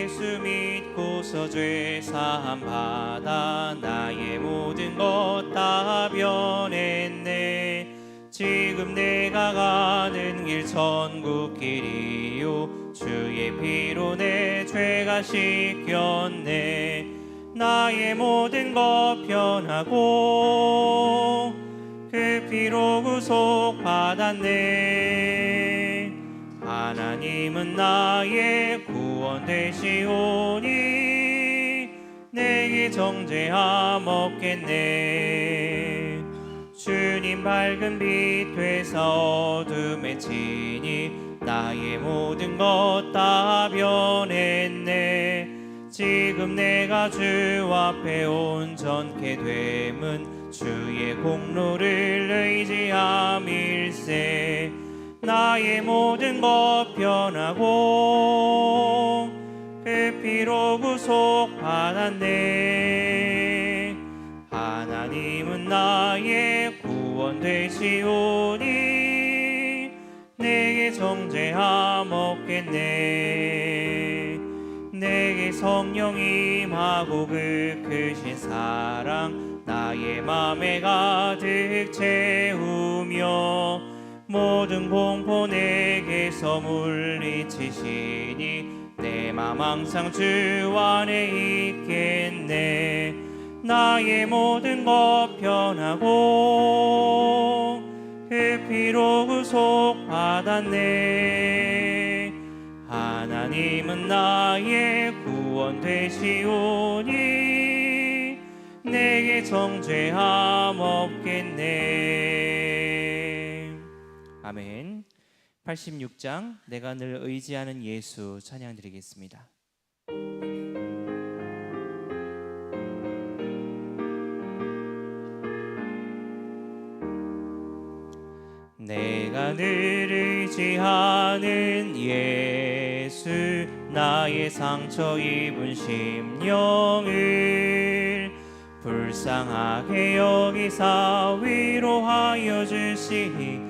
예수 믿고서 죄 사함 받아 나의 모든 것 다 변했네. 지금 내가 가는 길 천국 길이요. 주의 피로 내 죄가 씻겼네. 나의 모든 것 변하고 그 피로 구속 받았네. 하나님은 나의 구원 되시오니 내게 정죄함 없겠네. 주님 밝은 빛 되사 어둠에 치니 나의 모든 것 다 변했네. 지금 내가 주 앞에 온전케 됨은 주의 공로를 의지함일세. 나의 모든 것 변하고 그 피로 구속 받았네. 하나님은 나의 구원 되시오니 내게 정죄함 없겠네. 내게 성령 임하고 그 크신 사랑 나의 맘에 가득 채우며 모든 공포 내게서 물리치시니 내 맘 항상 주 안에 있겠네. 나의 모든 것 변하고 그 피로 구속 받았네. 하나님은 나의 구원 되시오니 내게 정죄함 없겠네. 아멘 86장 내가 늘 의지하는 예수 찬양 드리겠습니다. 내가 늘 의지하는 예수 나의 상처 입은 심령을 불쌍하게 여기사 위로하여 주시니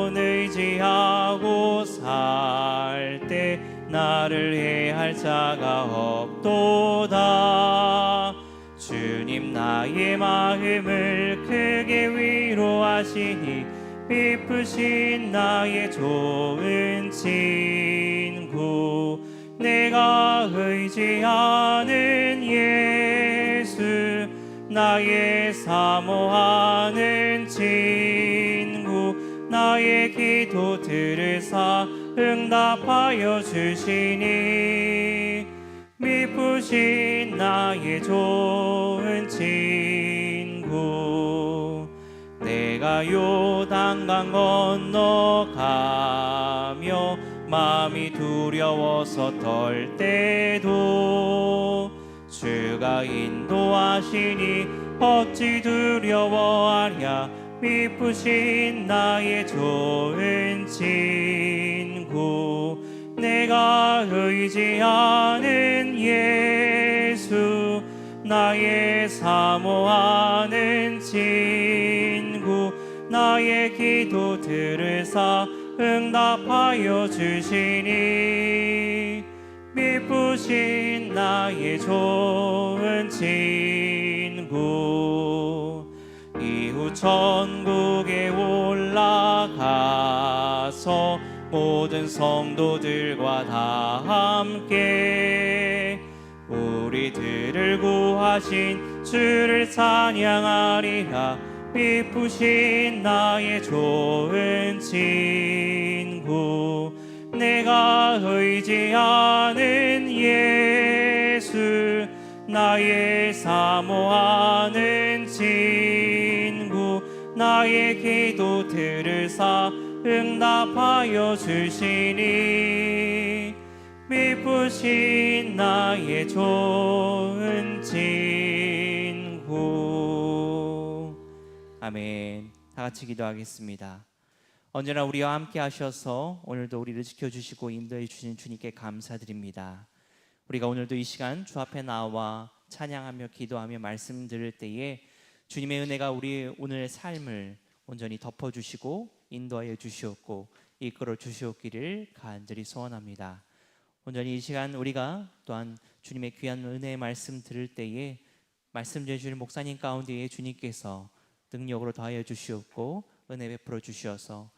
나를 해할 자가 없도다. 주님 나의 마음을 크게 위로하시니 미쁘신 나의 좋은 친구 내가 의지하는 예수 나의 사모하는 친구 나의 기도 들으사 응답하여 주시니 미쁘신 나의 좋은 친구 내가 요단강 건너가며 마음이 두려워서 떨 때도 주가 인도하시니 어찌 두려워하랴. 미쁘신 나의 좋은 친구 내가 의지하는 예 나의 사모하는 친구 나의 기도 들으사 응답하여 주시니 미쁘신 나의 좋은 친구. 이후 천국에 올라가서 모든 성도들과 다 함께 우리들을 구하신 주를 찬양하리라. 미쁘신 나의 좋은 친구 내가 의지하는 예수 나의 사모하는 친구 나의 기도 들으사 응답하여 주시니 미쁘신 나의 좋은 친구. 아멘. 다 같이 기도하겠습니다. 언제나 우리와 함께 하셔서 오늘도 우리를 지켜주시고 인도해 주신 주님께 감사드립니다. 우리가 오늘도 이 시간 주 앞에 나와 찬양하며 기도하며 말씀 들을 때에 주님의 은혜가 우리 오늘의 삶을 온전히 덮어주시고 인도하여 주시옵고 이끌어 주시옵기를 간절히 소원합니다. 온전히 이 시간 우리가 또한 주님의 귀한 은혜의 말씀 들을 때에 말씀 주실 목사님 가운데에 주님께서 능력으로 더하여 주시옵고 은혜 베풀어 주시어서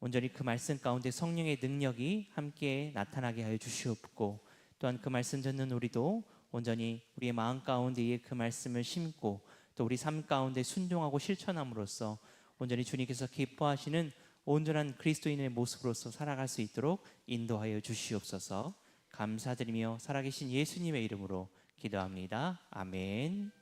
온전히 그 말씀 가운데 성령의 능력이 함께 나타나게 하여 주시옵고 또한 그 말씀 듣는 우리도 온전히 우리의 마음 가운데에 그 말씀을 심고 또 우리 삶 가운데 순종하고 실천함으로써 온전히 주님께서 기뻐하시는 온전한 그리스도인의 모습으로서 살아갈 수 있도록 인도하여 주시옵소서. 감사드리며 살아계신 예수님의 이름으로 기도합니다. 아멘.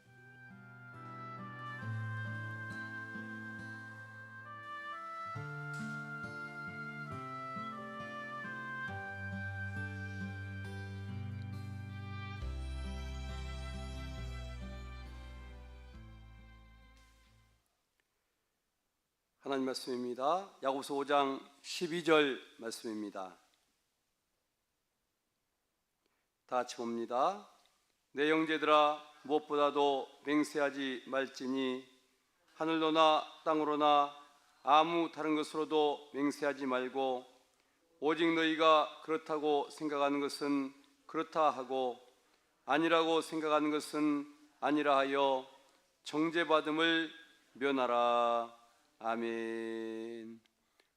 하나님 말씀입니다. 야고보서 5장 12절 말씀입니다. 다 같이 봅니다. 내 형제들아 무엇보다도 맹세하지 말지니 하늘로나 땅으로나 아무 다른 것으로도 맹세하지 말고 오직 너희가 그렇다고 생각하는 것은 그렇다 하고 아니라고 생각하는 것은 아니라 하여 정죄받음을 면하라. 아멘.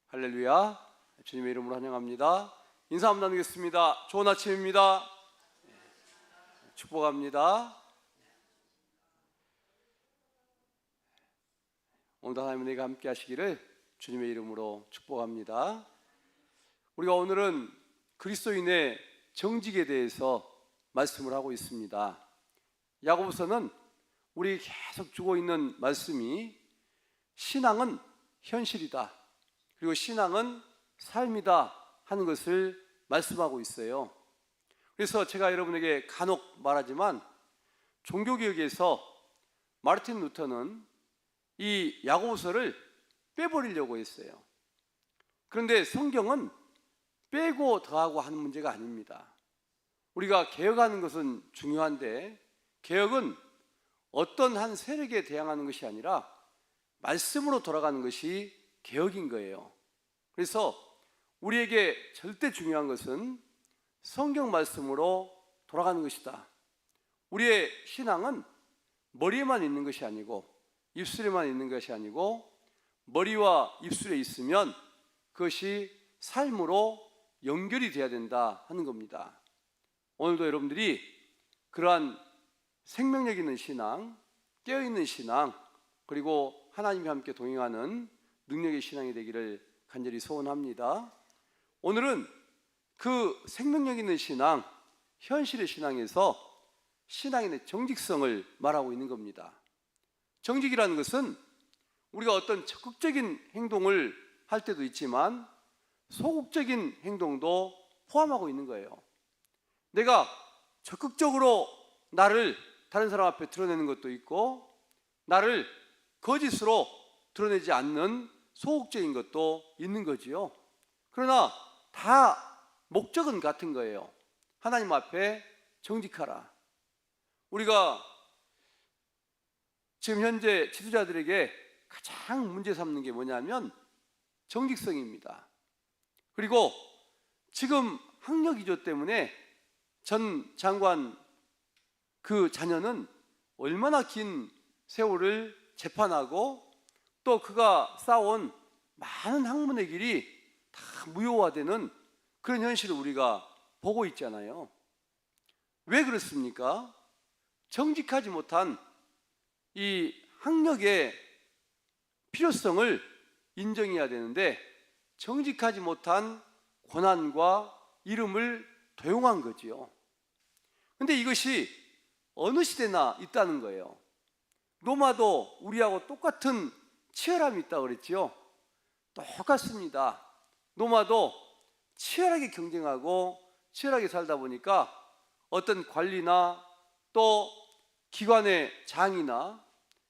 할렐루야. 주님의 이름으로 환영합니다. 인사 한번 나누겠습니다. 좋은 아침입니다. 축복합니다. 오늘도 하나님 은혜가 함께 하시기를 주님의 이름으로 축복합니다. 우리가 오늘은 그리스도인의 정직에 대해서 말씀을 하고 있습니다. 야고보서는 우리 계속 주고 있는 말씀이 신앙은 현실이다. 그리고 신앙은 삶이다 하는 것을 말씀하고 있어요. 그래서 제가 여러분에게 간혹 말하지만 종교개혁에서 마르틴 루터는 이 야고보서를 빼버리려고 했어요. 그런데 성경은 빼고 더하고 하는 문제가 아닙니다. 우리가 개혁하는 것은 중요한데 개혁은 어떤 한 세력에 대항하는 것이 아니라 말씀으로 돌아가는 것이 개혁인 거예요. 그래서 우리에게 절대 중요한 것은 성경 말씀으로 돌아가는 것이다. 우리의 신앙은 머리에만 있는 것이 아니고 입술에만 있는 것이 아니고 머리와 입술에 있으면 그것이 삶으로 연결이 돼야 된다 하는 겁니다. 오늘도 여러분들이 그러한 생명력 있는 신앙, 깨어 있는 신앙, 그리고 하나님과 함께 동행하는 능력의 신앙이 되기를 간절히 소원합니다. 오늘은 그 생명력 있는 신앙, 현실의 신앙에서 신앙인의 정직성을 말하고 있는 겁니다. 정직이라는 것은 우리가 어떤 적극적인 행동을 할 때도 있지만 소극적인 행동도 포함하고 있는 거예요. 내가 적극적으로 나를 다른 사람 앞에 드러내는 것도 있고 나를 거짓으로 드러내지 않는 소극적인 것도 있는 거지요. 그러나 다 목적은 같은 거예요. 하나님 앞에 정직하라. 우리가 지금 현재 지도자들에게 가장 문제 삼는 게 뭐냐면 정직성입니다. 그리고 지금 학력 기조 때문에 전 장관 그 자녀는 얼마나 긴 세월을 재판하고 또 그가 쌓아온 많은 학문의 길이 다 무효화되는 그런 현실을 우리가 보고 있잖아요. 왜 그렇습니까? 정직하지 못한 이 학력의 필요성을 인정해야 되는데 정직하지 못한 권한과 이름을 도용한 거지요. 근데 이것이 어느 시대나 있다는 거예요. 로마도 우리하고 똑같은 치열함이 있다고 그랬지요. 똑같습니다. 로마도 치열하게 경쟁하고 치열하게 살다 보니까 어떤 관리나 또 기관의 장이나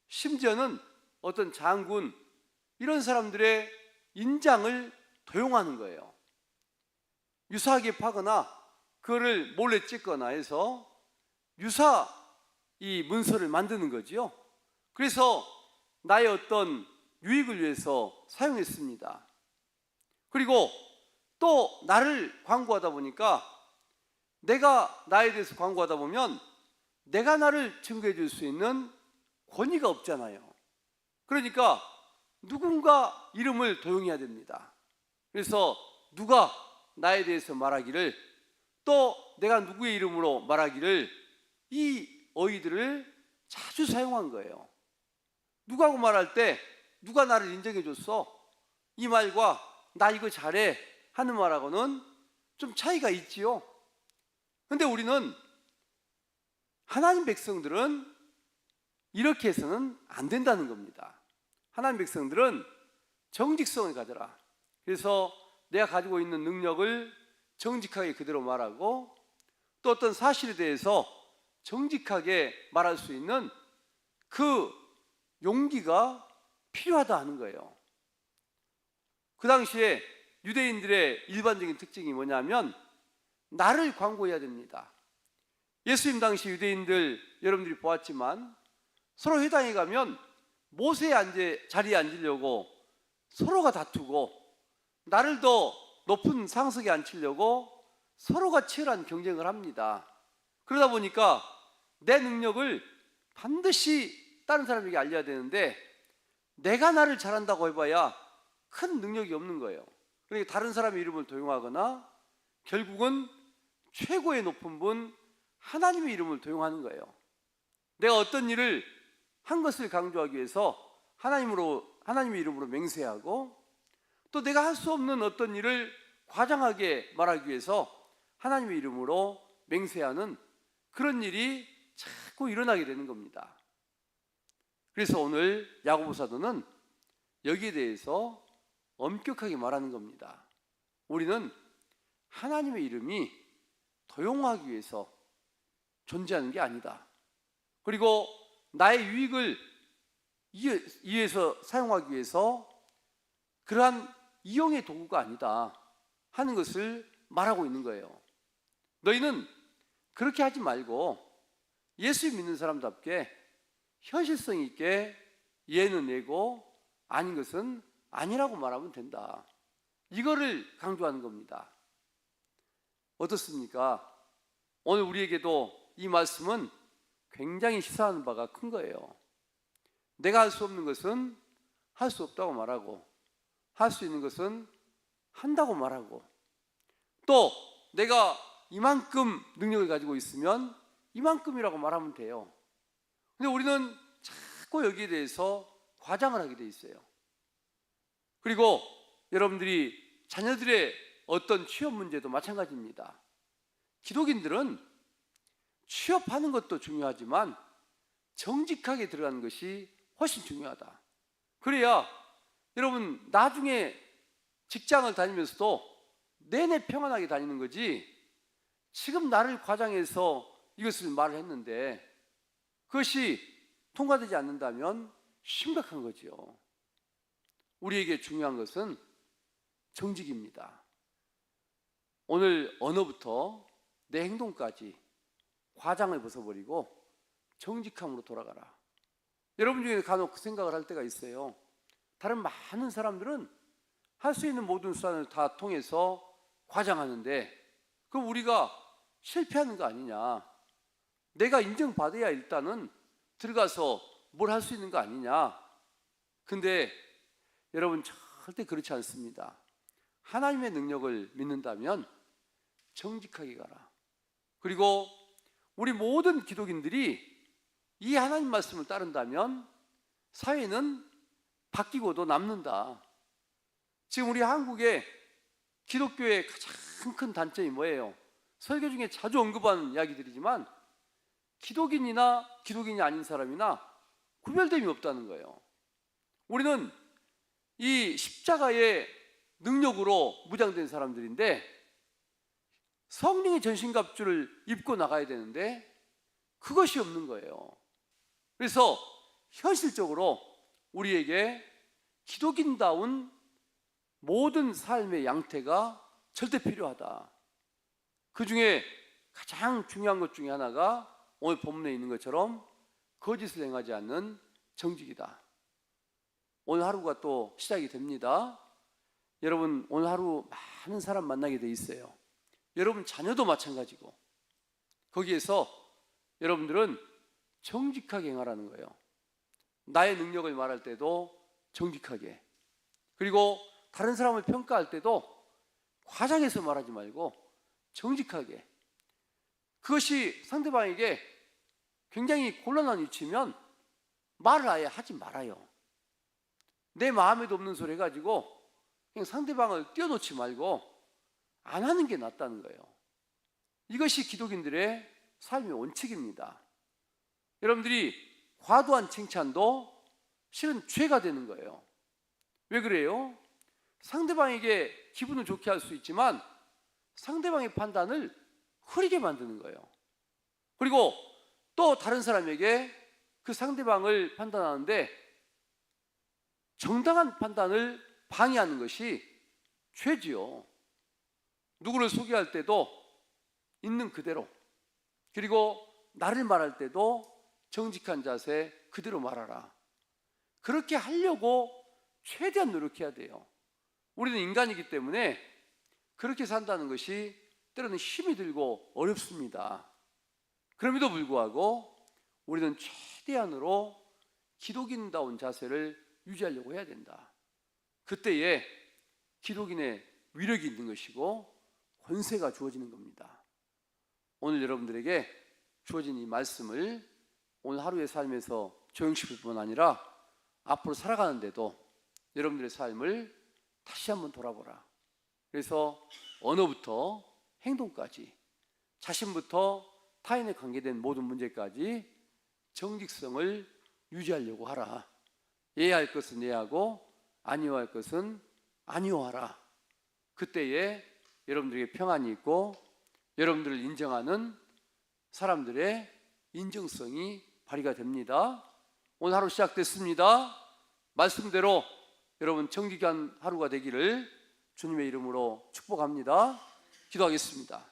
심지어는 어떤 장군 이런 사람들의 인장을 도용하는 거예요. 유사하게 파거나 그거를 몰래 찍거나 해서 유사 이 문서를 만드는 거지요. 그래서 나의 어떤 유익을 위해서 사용했습니다. 그리고 또 나를 광고하다 보니까 내가 나에 대해서 광고하다 보면 내가 나를 증거해 줄 수 있는 권위가 없잖아요. 그러니까 누군가 이름을 도용해야 됩니다. 그래서 누가 나에 대해서 말하기를 또 내가 누구의 이름으로 말하기를 이 어휘들을 자주 사용한 거예요. 누가고 말할 때 누가 나를 인정해 줬어? 이 말과 나 이거 잘해 하는 말하고는 좀 차이가 있지요. 근데 우리는 하나님 백성들은 이렇게 해서는 안 된다는 겁니다. 하나님 백성들은 정직성을 가져라. 그래서 내가 가지고 있는 능력을 정직하게 그대로 말하고 또 어떤 사실에 대해서 정직하게 말할 수 있는 그 용기가 필요하다 하는 거예요. 그 당시에 유대인들의 일반적인 특징이 뭐냐면 나를 광고해야 됩니다. 예수님 당시 유대인들 여러분들이 보았지만 서로 회당에 가면 모세의 앉에, 자리에 앉으려고 서로가 다투고 나를 더 높은 상석에 앉히려고 서로가 치열한 경쟁을 합니다. 그러다 보니까 내 능력을 반드시 다른 사람에게 알려야 되는데 내가 나를 잘한다고 해봐야 큰 능력이 없는 거예요. 그러니까 다른 사람의 이름을 도용하거나 결국은 최고의 높은 분 하나님의 이름을 도용하는 거예요. 내가 어떤 일을 한 것을 강조하기 위해서 하나님으로 하나님의 이름으로 맹세하고 또 내가 할 수 없는 어떤 일을 과장하게 말하기 위해서 하나님의 이름으로 맹세하는 그런 일이 자꾸 일어나게 되는 겁니다. 그래서 오늘 야고보 사도는 여기에 대해서 엄격하게 말하는 겁니다. 우리는 하나님의 이름이 도용하기 위해서 존재하는 게 아니다. 그리고 나의 유익을 위해서 사용하기 위해서 그러한 이용의 도구가 아니다 하는 것을 말하고 있는 거예요. 너희는 그렇게 하지 말고 예수 믿는 사람답게 현실성 있게 예는 내고 아닌 것은 아니라고 말하면 된다. 이거를 강조하는 겁니다. 어떻습니까? 오늘 우리에게도 이 말씀은 굉장히 시사하는 바가 큰 거예요. 내가 할 수 없는 것은 할 수 없다고 말하고 할 수 있는 것은 한다고 말하고 또 내가 이만큼 능력을 가지고 있으면 이만큼이라고 말하면 돼요. 근데 우리는 자꾸 여기에 대해서 과장을 하게 돼 있어요. 그리고 여러분들이 자녀들의 어떤 취업 문제도 마찬가지입니다. 기독인들은 취업하는 것도 중요하지만 정직하게 들어가는 것이 훨씬 중요하다. 그래야 여러분 나중에 직장을 다니면서도 내내 평안하게 다니는 거지 지금 나를 과장해서 이것을 말을 했는데 그것이 통과되지 않는다면 심각한 거지요. 우리에게 중요한 것은 정직입니다. 오늘 언어부터 내 행동까지 과장을 벗어버리고 정직함으로 돌아가라. 여러분 중에 간혹 그 생각을 할 때가 있어요. 다른 많은 사람들은 할 수 있는 모든 수단을 다 통해서 과장하는데 그럼 우리가 실패하는 거 아니냐? 내가 인정받아야 일단은 들어가서 뭘 할 수 있는 거 아니냐? 근데 여러분 절대 그렇지 않습니다. 하나님의 능력을 믿는다면 정직하게 가라. 그리고 우리 모든 기독인들이 이 하나님 말씀을 따른다면 사회는 바뀌고도 남는다. 지금 우리 한국의 기독교의 가장 큰 단점이 뭐예요? 설교 중에 자주 언급하는 이야기들이지만 기독인이나 기독인이 아닌 사람이나 구별됨이 없다는 거예요. 우리는 이 십자가의 능력으로 무장된 사람들인데 성령의 전신갑주를 입고 나가야 되는데 그것이 없는 거예요. 그래서 현실적으로 우리에게 기독인다운 모든 삶의 양태가 절대 필요하다. 그 중에 가장 중요한 것 중에 하나가 오늘 본문에 있는 것처럼 거짓을 행하지 않는 정직이다. 오늘 하루가 또 시작이 됩니다. 여러분 오늘 하루 많은 사람 만나게 돼 있어요. 여러분 자녀도 마찬가지고 거기에서 여러분들은 정직하게 행하라는 거예요. 나의 능력을 말할 때도 정직하게 그리고 다른 사람을 평가할 때도 과장해서 말하지 말고 정직하게 그것이 상대방에게 굉장히 곤란한 위치면 말을 아예 하지 말아요. 내 마음에도 없는 소리 해가지고 그냥 상대방을 띄워놓지 말고 안 하는 게 낫다는 거예요. 이것이 기독인들의 삶의 원칙입니다. 여러분들이 과도한 칭찬도 실은 죄가 되는 거예요. 왜 그래요? 상대방에게 기분을 좋게 할 수 있지만 상대방의 판단을 흐리게 만드는 거예요. 그리고 또 다른 사람에게 그 상대방을 판단하는데 정당한 판단을 방해하는 것이 죄지요. 누구를 소개할 때도 있는 그대로 그리고 나를 말할 때도 정직한 자세 그대로 말하라. 그렇게 하려고 최대한 노력해야 돼요. 우리는 인간이기 때문에 그렇게 산다는 것이 때로는 힘이 들고 어렵습니다. 그럼에도 불구하고 우리는 최대한으로 기독인다운 자세를 유지하려고 해야 된다. 그때에 기독인의 위력이 있는 것이고 권세가 주어지는 겁니다. 오늘 여러분들에게 주어진 이 말씀을 오늘 하루의 삶에서 적용시킬 뿐 아니라 앞으로 살아가는데도 여러분들의 삶을 다시 한번 돌아보라. 그래서 언어부터 행동까지 자신부터 타인에 관계된 모든 문제까지 정직성을 유지하려고 하라. 예할 것은 예하고 아니오할 것은 아니오하라. 그때에 여러분들에게 평안이 있고 여러분들을 인정하는 사람들의 인정성이 발휘가 됩니다. 오늘 하루 시작됐습니다. 말씀대로 여러분 정직한 하루가 되기를 주님의 이름으로 축복합니다. 기도하겠습니다.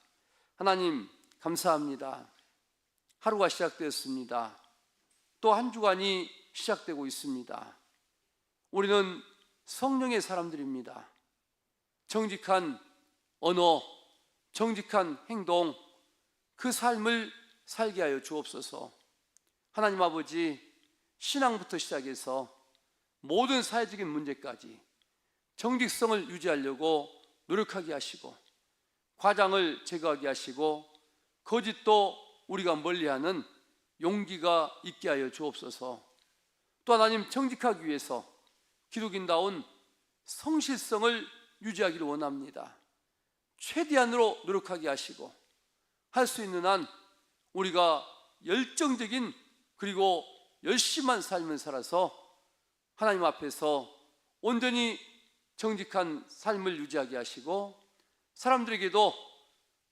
하나님 감사합니다. 하루가 시작되었습니다. 또 한 주간이 시작되고 있습니다. 우리는 성령의 사람들입니다. 정직한 언어, 정직한 행동, 그 삶을 살게 하여 주옵소서. 하나님 아버지, 신앙부터 시작해서 모든 사회적인 문제까지 정직성을 유지하려고 노력하게 하시고, 과장을 제거하게 하시고, 거짓도 우리가 멀리하는 용기가 있게 하여 주옵소서. 또 하나님 정직하기 위해서 기독인다운 성실성을 유지하기를 원합니다. 최대한으로 노력하게 하시고 할 수 있는 한 우리가 열정적인 그리고 열심한 삶을 살아서 하나님 앞에서 온전히 정직한 삶을 유지하게 하시고 사람들에게도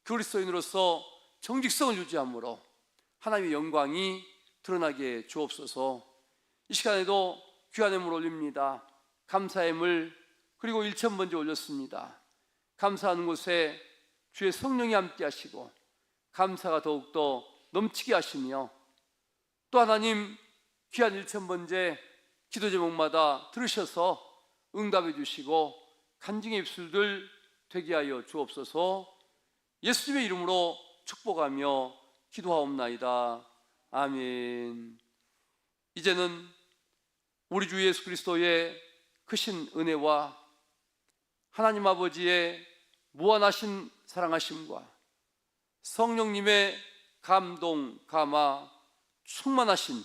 그리스도인으로서 정직성을 유지함으로 하나님의 영광이 드러나게 주옵소서. 이 시간에도 귀한 예물 올립니다. 감사의 물 그리고 일천 번째 올렸습니다. 감사하는 곳에 주의 성령이 함께 하시고 감사가 더욱더 넘치게 하시며 또 하나님 귀한 1천 번째 기도 제목마다 들으셔서 응답해 주시고 간증의 입술들 되게 하여 주옵소서 예수님의 이름으로 축복하며 기도하옵나이다. 아멘. 이제는 우리 주 예수 그리스도의 크신 은혜와 하나님 아버지의 무한하신 사랑하심과 성령님의 감동, 감화, 충만하신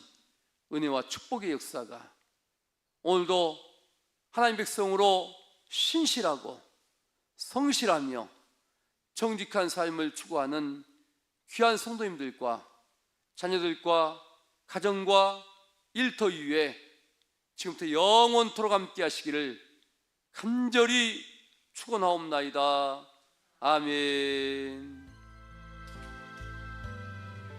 은혜와 축복의 역사가 오늘도 하나님 백성으로 신실하고 성실하며 정직한 삶을 추구하는 귀한 성도님들과 자녀들과 가정과 일터 위에 지금부터 영원토록 함께 하시기를 간절히 축원하옵나이다. 아멘.